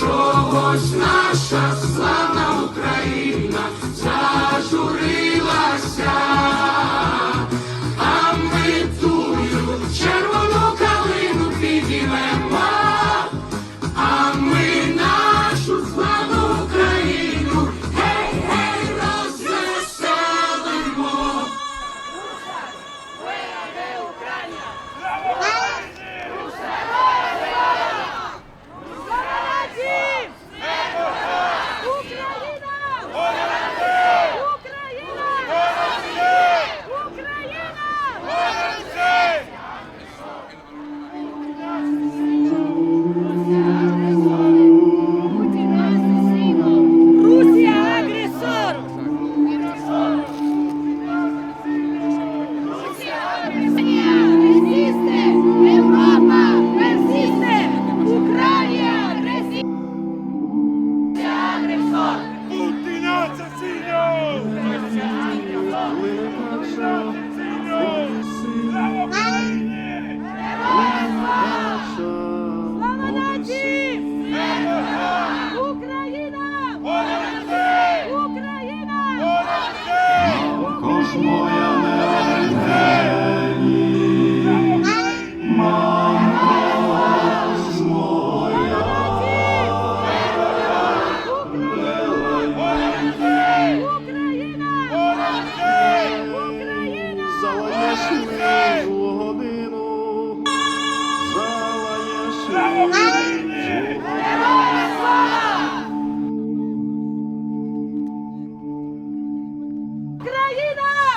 чогось наша славна Україна зажурилася,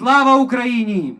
Слава Україні!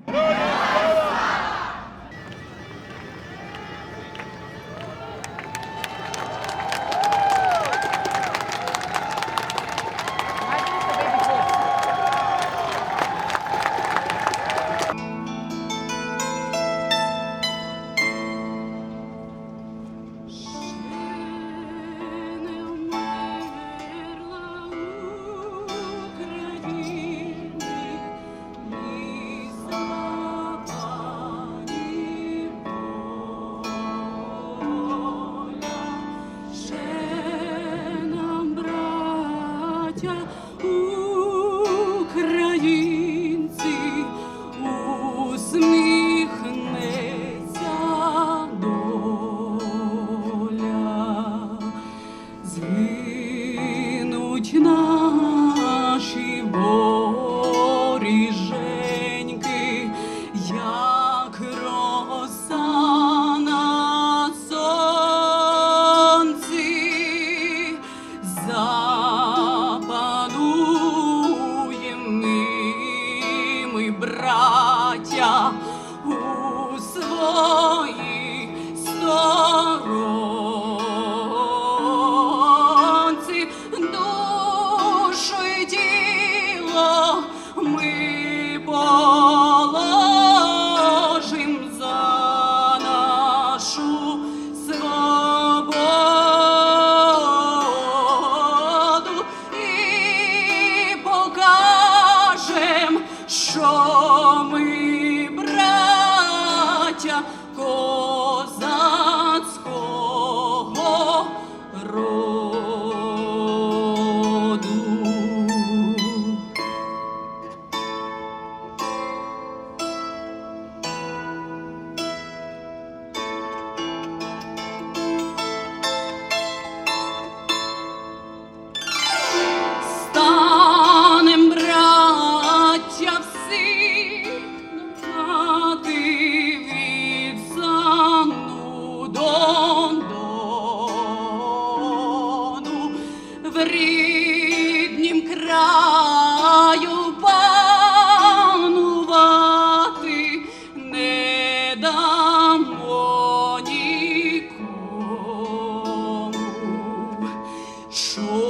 说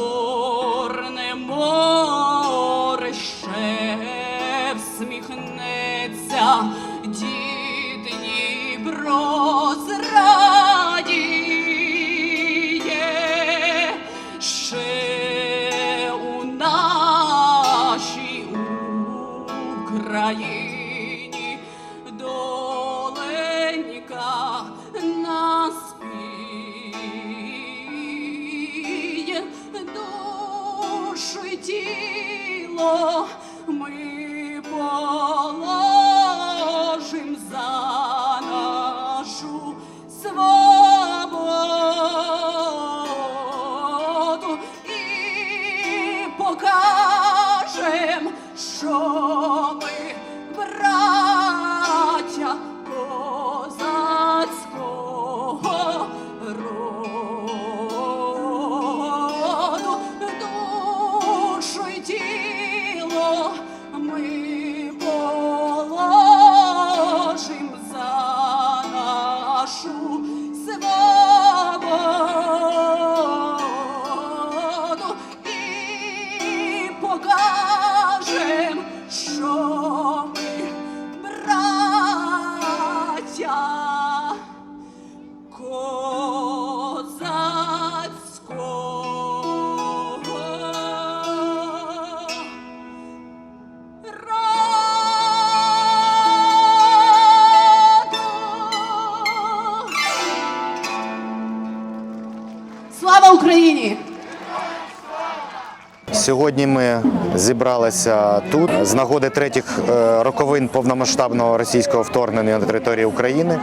Сьогодні ми зібралися тут з нагоди третіх е, роковин повномасштабного російського вторгнення на територію України.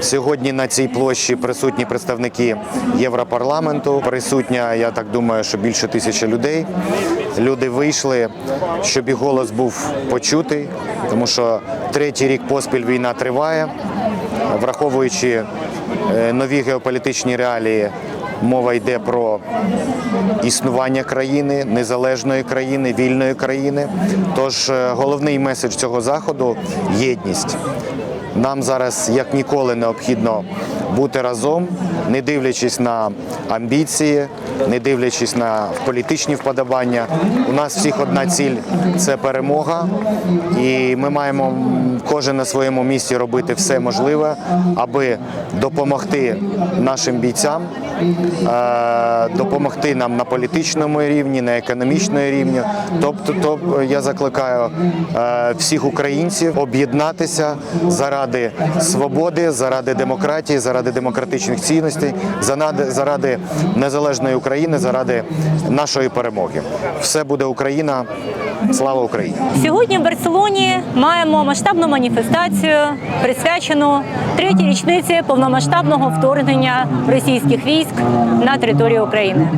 Сьогодні на цій площі присутні представники Європарламенту. Присутня, я так думаю, що більше тисячі людей. Люди вийшли, щоб їх голос був почутий, тому що третій рік поспіль війна триває, враховуючи е, нові геополітичні реалії. Мова йде про існування країни, незалежної країни, вільної країни. Тож е, головний меседж цього заходу єдність. Нам зараз як ніколи необхідно бути разом, не дивлячись на амбіції, не дивлячись на політичні вподобання. У нас всіх одна ціль це перемога, і ми маємо кожен на своєму місці робити все можливе, аби допомогти нашим бійцям, допомогти нам на політичному рівні, на економічному рівні. Тобто, то я закликаю е, всіх українців об'єднатися заради свободи, заради демократії, заради демократичних цінностей, заради незалежної України, заради нашої перемоги. Все буде Україна. Слава Україні! Сьогодні в Барселоні маємо масштабну маніфестацію, присвячену третій річниці повномасштабного вторгнення російських військ на територію України.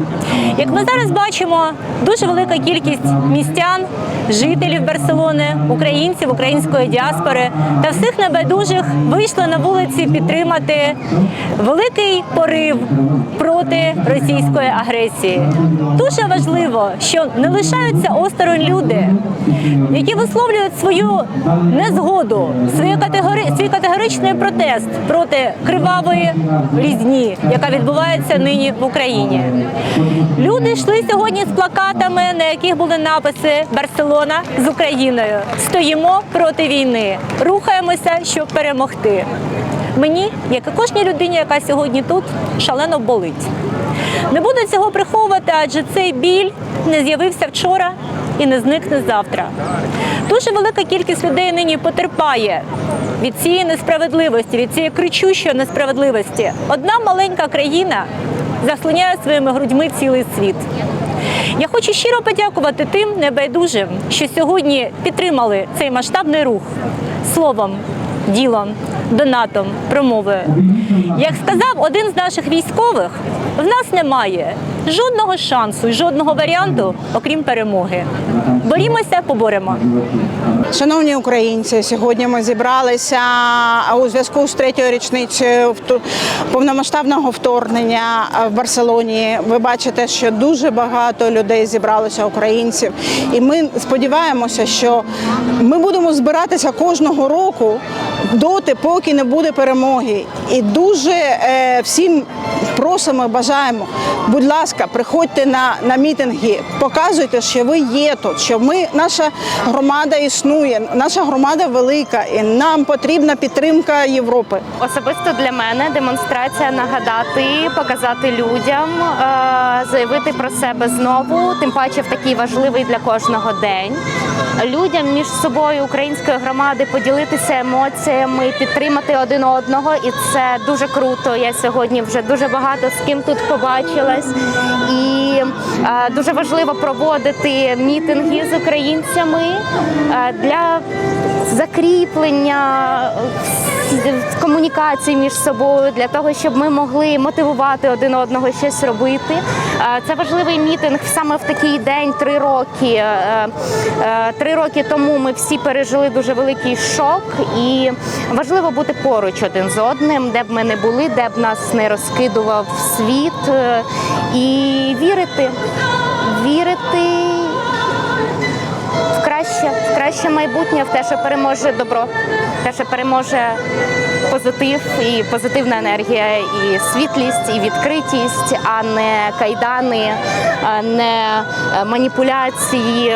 Як ми зараз бачимо, дуже велика кількість містян, жителів Барселони, українців, української діаспори та всіх небайдужих вийшли на вулиці підтримати великий порив проти російської агресії. Дуже важливо, що не лишаються осторонь люди, які висловлюють свою незгоду, свій, категори... свій категоричний протест проти кривавої різні, яка відбувається нині в Україні. Люди йшли сьогодні з плакатами, на яких були написи Барселона з Україною. Стоїмо проти війни, рухаємося, щоб перемогти. Мені, як і кожній людині, яка сьогодні тут, шалено болить. Не буду цього приховувати, адже цей біль не з'явився вчора і не зникне завтра. Дуже велика кількість людей нині потерпає від цієї несправедливості, від цієї кричущої несправедливості. Одна маленька країна заслоняє своїми грудьми цілий світ. Я хочу щиро подякувати тим небайдужим, що сьогодні підтримали цей масштабний рух словом, ділом, донатом, промовою. Як сказав один з наших військових, в нас немає жодного шансу і жодного варіанту, окрім перемоги. Борімося, поборемо. Шановні українці, сьогодні ми зібралися у зв'язку з третьою річницею повномасштабного вторгнення в Барселоні. Ви бачите, що дуже багато людей зібралося українців, і ми сподіваємося, що ми будемо збиратися кожного року доти, поки не буде перемоги. І дуже е, всім просимо, бажаємо, будь ласка, приходьте на, на мітинги, показуйте, що ви є тут, що ми, наша громада існує, наша громада велика, і нам потрібна підтримка Європи. Особисто для мене демонстрація нагадати, показати людям, е, заявити про себе знову, тим паче в такий важливий для кожного день. Людям між собою української громади поділитися емоціями, підтримати один одного, і це дуже круто. Я сьогодні вже дуже багато з ким тут побачилась, і е, дуже важливо проводити мітинги з українцями е, для закріплення комунікації між собою для того, щоб ми могли мотивувати один одного щось робити. Е, Це важливий мітинг саме в такий день, три роки. Е, е, Три роки тому ми всі пережили дуже великий шок, і важливо бути поруч один з одним, де б ми не були, де б нас не розкидував світ, і вірити, вірити в краще, в краще майбутнє, в те, що переможе добро, те, що переможе позитив і позитивна енергія, і світлість, і відкритість, а не кайдани, а не е, маніпуляції.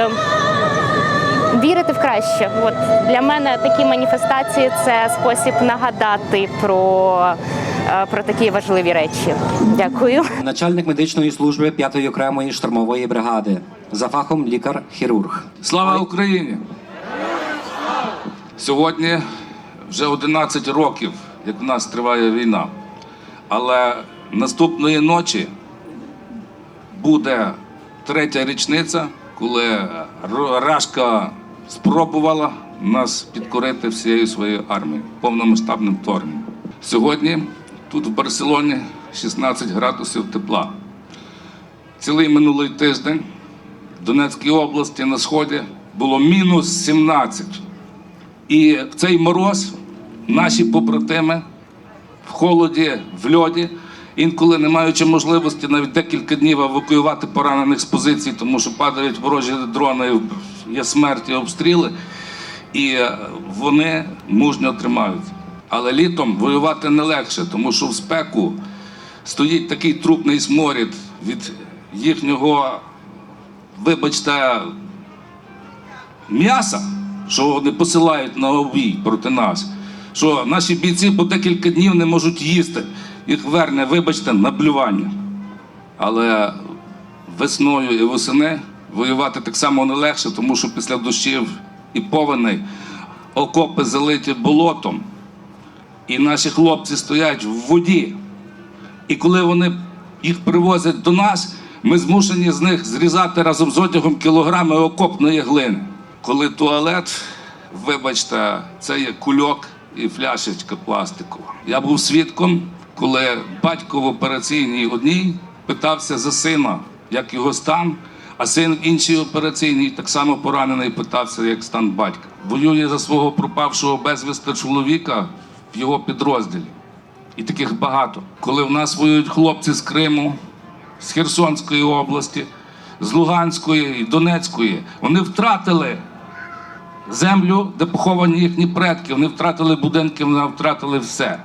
Вірити в краще. От для мене такі маніфестації це спосіб нагадати про, е, про такі важливі речі. Дякую. Начальник медичної служби 5-ї окремої штурмової бригади. За фахом лікар-хірург. Слава Україні! Сьогодні вже 11 років, як в нас триває війна. Але наступної ночі буде третя річниця, коли Рашка спробувала нас підкорити всією своєю армією повномасштабним вторгненням. Сьогодні тут в Барселоні 16 градусів тепла. Цілий минулий тиждень в Донецькій області на сході було мінус 17. І в цей мороз наші побратими в холоді, в льоді, інколи не маючи можливості навіть декілька днів евакуювати поранених з позицій, тому що падають ворожі дрони, є смерть і обстріли, і е, вони мужньо тримаються. Але літом воювати не легше, тому що в спеку стоїть такий трупний сморід від їхнього, вибачте, м'яса, що вони посилають на обій проти нас. Що наші бійці по декілька днів не можуть їсти. Їх верне, вибачте, на блювання. Але весною і восени воювати так само не легше, тому що після дощів і повеней окопи залиті болотом, і наші хлопці стоять в воді. І коли вони їх привозять до нас, ми змушені з них зрізати разом з одягом кілограми окопної глини. Коли туалет, вибачте, це є кульок і фляшечка пластикова. Я був свідком, коли батько в операційній одній питався за сина, як його стан, а син в іншій операційній так само поранений питався, як стан батька. Воює за свого пропавшого безвісти чоловіка в його підрозділі. І таких багато. Коли в нас воюють хлопці з Криму, з Херсонської області, з Луганської і Донецької, вони втратили землю, де поховані їхні предки, вони втратили будинки, вони втратили все.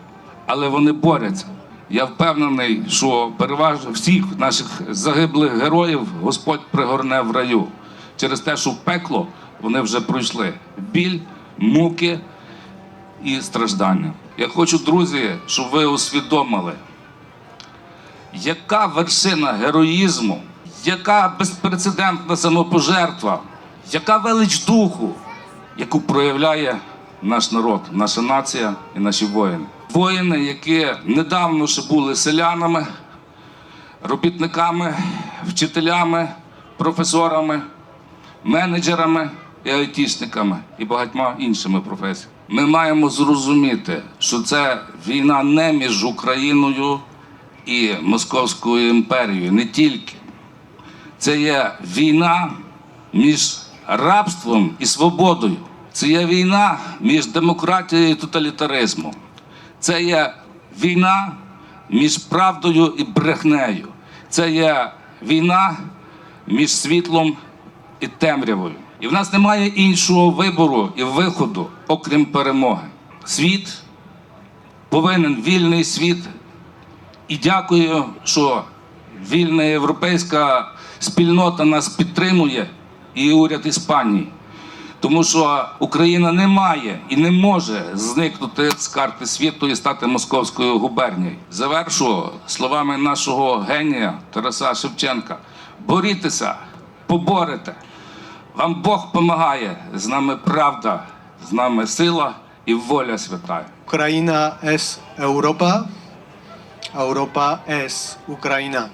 Але вони борються. Я впевнений, що переважно всіх наших загиблих героїв Господь пригорне в раю через те, що в пекло вони вже пройшли біль, муки і страждання. Я хочу, друзі, щоб ви усвідомили, яка вершина героїзму, яка безпрецедентна самопожертва, яка велич духу, яку проявляє наш народ, наша нація і наші воїни. Воїни, які недавно ще були селянами, робітниками, вчителями, професорами, менеджерами і айтішниками і багатьма іншими професіями. Ми маємо зрозуміти, що це війна не між Україною і Московською імперією, не тільки. Це є війна між рабством і свободою. Це є війна між демократією і тоталітаризмом. Це є війна між правдою і брехнею. Це є війна між світлом і темрявою. І в нас немає іншого вибору і виходу, окрім перемоги. Світ повинен вільний світ І дякую, що вільна європейська спільнота нас підтримує і уряд Іспанії. Тому що Україна не має і не може зникнути з карти світу і стати московською губернією. Завершу словами нашого генія Тараса Шевченка: борітеся, поборете. Вам Бог помагає. З нами правда, з нами сила і воля свята. Ucrania es Europa, Europa es Ucrania.